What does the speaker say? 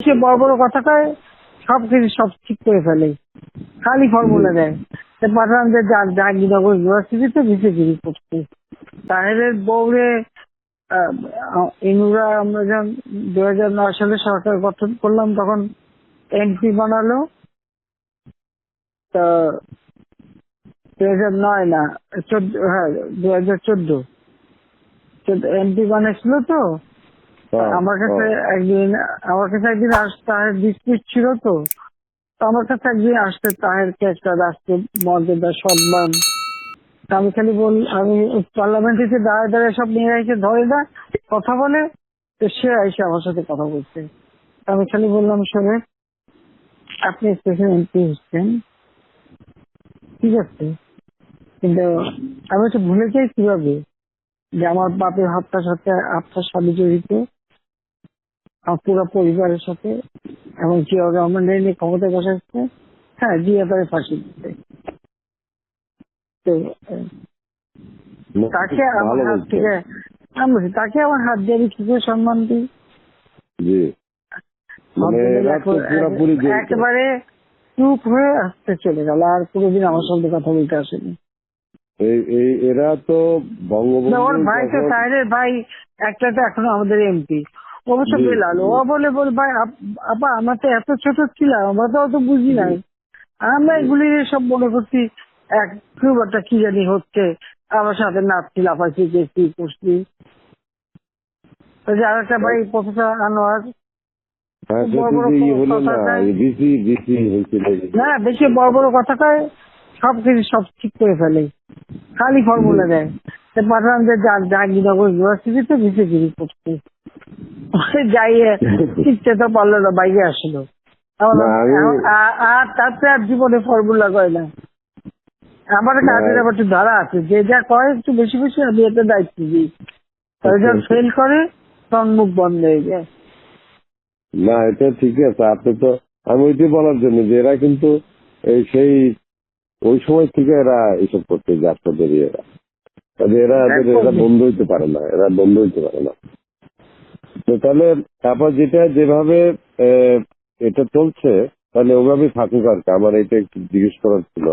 সে বড় বড় কথা কয় সব কিছু সব ঠিক করে ফেলে। খালি ফর্মুলা দেয়। পাঠান যে জাহাঙ্গীরনগর ইউনিভার্সিটিতে বিসিগিরি করছে। তাহেরের বউরে ইনুরা আমরা যখন দু হাজার নয় সালে সরকার গঠন করলাম, তখন এমপি বানালো। তা দু হাজার নয় না, চোদ্দ হ্যাঁ দু হাজার চোদ্দ, এমপি বানিয়েছিল তো। আমার কাছে একদিন আমার কাছে একদিন তাহের ডিসপিউট ছিল তো। আমার কাছে একদিন আসতে তাহেরকে একটা রাষ্ট্র মর্যাদা সম্মান। আমি খালি বল আমি পার্লামেন্টে এসে দাঁড়ায় দাঁড়ায় সব নিয়ে এসে ধরে না কথা বলে তো সে এসে আমার সাথে কথা বলছে। আমি খালি বললাম শোনে আপনি স্পেশাল এমপি হচ্ছেন। ঠিক আছে। কিন্তু আমি তো ভুলে যাই কীভাবে যে আমার বাপের হত্যার সাথে আপনার স্বামী জড়িত। আমার পুরো পরিবারের সাথে এবং জিয়া রহমান নিয়ে ক্ষমতায় বসাচ্ছে হ্যাঁ জিয়া তারে ফাঁসি দিতে। তাকে আমার হাত থেকে তাকে আমার হাত দিয়ে আমি কি করে সম্মান দিই? মানে। একেবারে চুপ হয়ে আসতে চলে গেল আর কোনোদিন আমার সঙ্গে কথা বলতে আসেনি। এরা তো বঙ্গবন্ধু ভাই তো তাইরের ভাই একটা তো এখনও আমাদের এমপি। অবশ্য বেলাল ও বলে বল ভাই আপ- আপা আমার তো এত ছোট ছিলাম আমরা তো অত বুঝি নাই। আমরা এগুলি সব মনে করছি এক একটা কি জানি হচ্ছে। আমার সাথে নাচছি লাফাচ্ছি গেছি করছি। যে আরেকটা ভাই প্রফেসর আনোয়ার। হ্যাঁ না বেশি বড় বড় কথা কয় সব কিছু সব ঠিক করে ফেলে। খালি ফর্মুলা দেয়। তো পাঠান যে জাহাঙ্গীরনগর ইউনিভার্সিটিতে বিসিগিরি করছে। যাইয়ে শিখতে তো পারল না বাইরে আসলো। আর তাতে আর জীবনে ফর্মুলা কয় না। আমার। কাজের আবার একটু ধারা আছে যে যা কয় একটু বেশি বেশি আমি এতে দায়িত্ব দিই। যখন আচ্ছা। ফেল করে তখন মুখ বন্ধ হয়ে যায়। না এটা ঠিক আছে আপনি তো আমি ওইটাই বলার জন্য যে এরা কিন্তু এই সেই ওই সময় থেকে এরা এইসব করতে যাত্রা এরা এরা এরা বন্ধ হইতে পারে না এরা বন্ধ হইতে পারে না। তো তাহলে তারপর যেটা, যেভাবে এটা চলছে, তাহলে ওভাবেই থাকুক আর কি আমার এটা একটু জিজ্ঞেস করার ছিল।